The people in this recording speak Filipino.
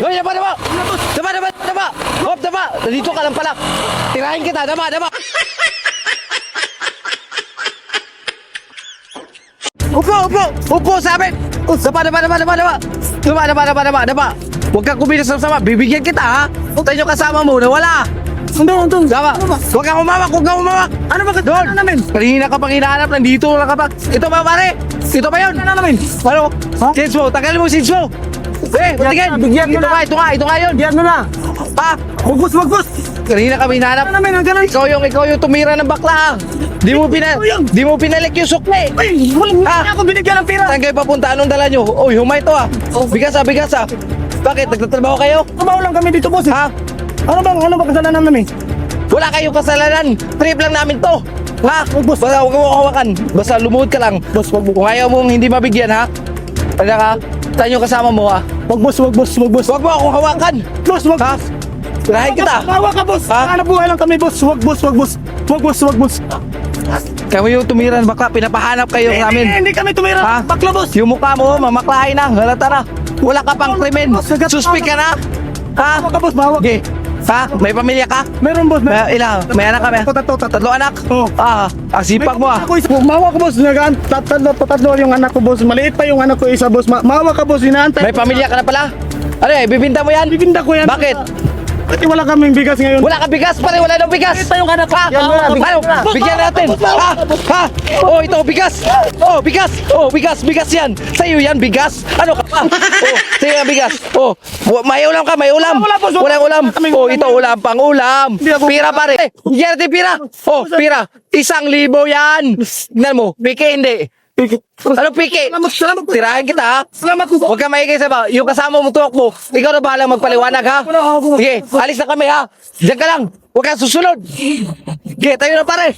daba, daba! Daba, daba, daba! Hop, daba! Nandito ka lang pala. Tirahin kita, daba, daba! Upo, upo! Upo sa amin! Daba, daba, daba, daba, daba! Daba, daba, daba, daba, daba! Huwag kang kumilos ng sama. Bibigyan kita, ha? Tayo yung kasama mo na wala. Ano, ano? Daba! Huwag kang umawak, huwag kang umawak! Ano ba Doon! namin? Kanina ka pang hinahanap, nandito lang ka pa. Ito ba, pare? Ito ba yun? Ano namin? Ano? Change mo, tagal mo change mo. Eh, patigin. bigyan mo ito na. nga, ito nga, ito nga yun. Diyan mo na. Pa, wag boss. kanina kami hinahanap. Ano namin, ang ganun. Ikaw yung, ikaw yung tumira ng bakla. Di mo pina, Ikaw yun. di mo pinalik yung sukle. Ay, Ah. ah. ako binigyan ng pera. Saan kayo papunta? Anong dala nyo? Uy, humay to ah. Bigas ah, bigas ah. Bakit? Nagtatrabaho kayo? Trabaho lang kami dito, boss. Ha? Ano bang, ano ba kasalanan namin? Wala kayong kasalanan. Trip lang namin to. Ha? Basta huwag mo hawakan. Basta lumuhod ka lang. Boss, wag mo. Kung ayaw mong hindi mabigyan ha? Ano ka? Saan yung kasama mo ha? Wag boss, wag boss, wag boss. Huwag mo akong hawakan. Boss, wag. Ha? Tirahin kita. Tawa ka, boss. Ha? Hanap buhay lang kami, boss. Wag boss, wag boss. Wag boss, wag boss. Kami yung tumira ng bakla. Pinapahanap kayo Hindi, namin. hindi kami tumira. Ha? Bakla, boss. Yung mukha mo, mamaklahay na. Halata na. Wala ka pang krimen. Suspect ka na. Ha? Bawa ka, boss. Bawa. Okay. Ha? May pamilya ka? Meron, boss. Meron. May, ilang? May anak ka ba? Tatlo, tatlo, tatlo. Tatlo anak? Oo. Ah, ang sipag mo ah. Ako isa. Mawa ka, boss. Nagaan, tatlo, tatlo yung anak ko, boss. Maliit pa yung anak ko isa, boss. Ma mawa ka, boss. Inaantay. May pamilya ka na pala? Ano eh, bibinta mo yan? Bibinda ko yan. Bakit? Pati wala kaming bigas ngayon. Wala ka bigas pare, wala nang bigas. Ito yung anak ko. Yan na, bigyan mo na. Bigyan natin. Ha? Ha? Oh, ito bigas. Oh, bigas. Oh, bigas, bigas yan. Sa'yo yan, bigas. Ano ka pa? Oh, sa'yo yan, bigas. Oh, may ulam ka, may ulam. Wala ulam. Oh, ito ulam, pang ulam. Pira pare. Eh, bigyan natin pira. Oh, pira. Isang libo yan. Tignan mo, pike hindi. Ano pike? Salamat, salamat. po. Tirahin kita ha. Salamat po. Huwag ka maigay sa ba. Yung kasama mo tuwak mo, ikaw na bahala magpaliwanag ha. Sige, alis na kami ha. Diyan ka lang. Huwag kang susunod. Sige, tayo na pare.